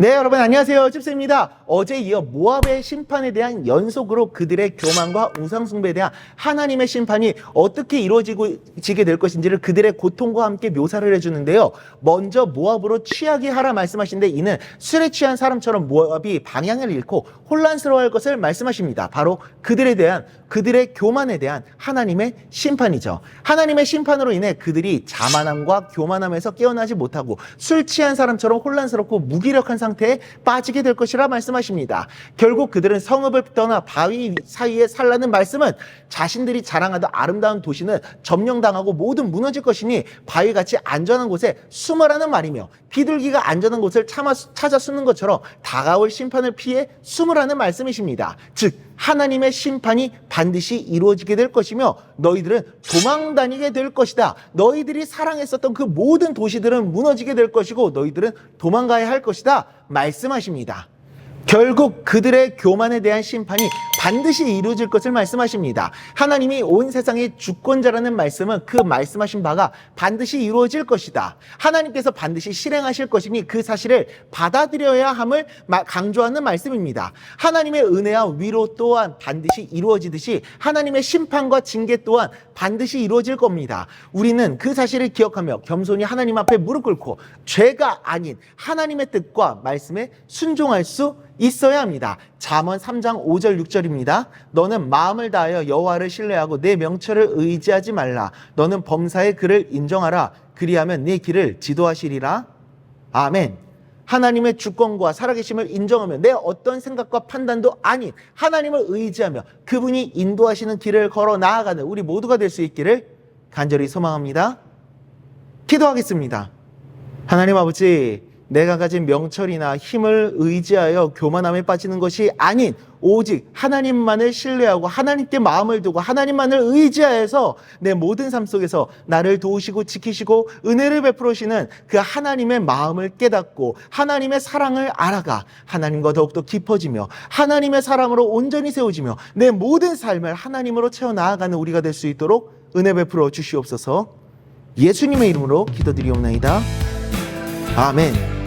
네, 여러분 안녕하세요. 찝스입니다. 어제 이어 모압의 심판에 대한 연속으로 그들의 교만과 우상숭배에 대한 하나님의 심판이 어떻게 이루어지고 지게 될 것인지를 그들의 고통과 함께 묘사를 해주는데요. 먼저 모압으로 취하게 하라 말씀하신데 이는 술에 취한 사람처럼 모압이 방향을 잃고 혼란스러워할 것을 말씀하십니다. 바로 그들에 대한 그들의 교만에 대한 하나님의 심판이죠. 하나님의 심판으로 인해 그들이 자만함과 교만함에서 깨어나지 못하고 술 취한 사람처럼 혼란스럽고 무기력한 상태 에 빠지게 될 것이라 말씀하십니다. 결국 그들은 성읍을 떠나 바위 사이에 살라는 말씀은 자신들이 자랑하던 아름다운 도시는 점령당하고 모든 무너질 것이니 바위같이 안전한 곳에 숨으라는 말이며 비둘기가 안전한 곳을 참아, 찾아 숨는 것처럼 다가올 심판을 피해 숨으라는 말씀이십니다. 즉 하나님의 심판이 반드시 이루어지게 될 것이며 너희들은 도망 다니게 될 것이다. 너희들이 사랑했었던 그 모든 도시들은 무너지게 될 것이고 너희들은 도망가야 할 것이다. 말씀하십니다. 결국 그들의 교만에 대한 심판이 반드시 이루어질 것을 말씀하십니다. 하나님이 온 세상의 주권자라는 말씀은 그 말씀하신 바가 반드시 이루어질 것이다. 하나님께서 반드시 실행하실 것이니 그 사실을 받아들여야 함을 마- 강조하는 말씀입니다. 하나님의 은혜와 위로 또한 반드시 이루어지듯이 하나님의 심판과 징계 또한 반드시 이루어질 겁니다. 우리는 그 사실을 기억하며 겸손히 하나님 앞에 무릎 꿇고 죄가 아닌 하나님의 뜻과 말씀에 순종할 수 있어야 합니다. 잠언 3장 5절 6절입니다. 너는 마음을 다하여 여호와를 신뢰하고 내 명철을 의지하지 말라. 너는 범사의 그를 인정하라. 그리하면 네 길을 지도하시리라. 아멘. 하나님의 주권과 살아계심을 인정하며 내 어떤 생각과 판단도 아닌 하나님을 의지하며 그분이 인도하시는 길을 걸어 나아가는 우리 모두가 될 수 있기를 간절히 소망합니다. 기도하겠습니다. 하나님 아버지, 내가 가진 명철이나 힘을 의지하여 교만함에 빠지는 것이 아닌 오직 하나님만을 신뢰하고 하나님께 마음을 두고 하나님만을 의지하여서 내 모든 삶 속에서 나를 도우시고 지키시고 은혜를 베풀으시는 그 하나님의 마음을 깨닫고 하나님의 사랑을 알아가 하나님과 더욱더 깊어지며 하나님의 사람으로 온전히 세워지며 내 모든 삶을 하나님으로 채워 나아가는 우리가 될 수 있도록 은혜 베풀어 주시옵소서 예수님의 이름으로 기도드리옵나이다. 아멘.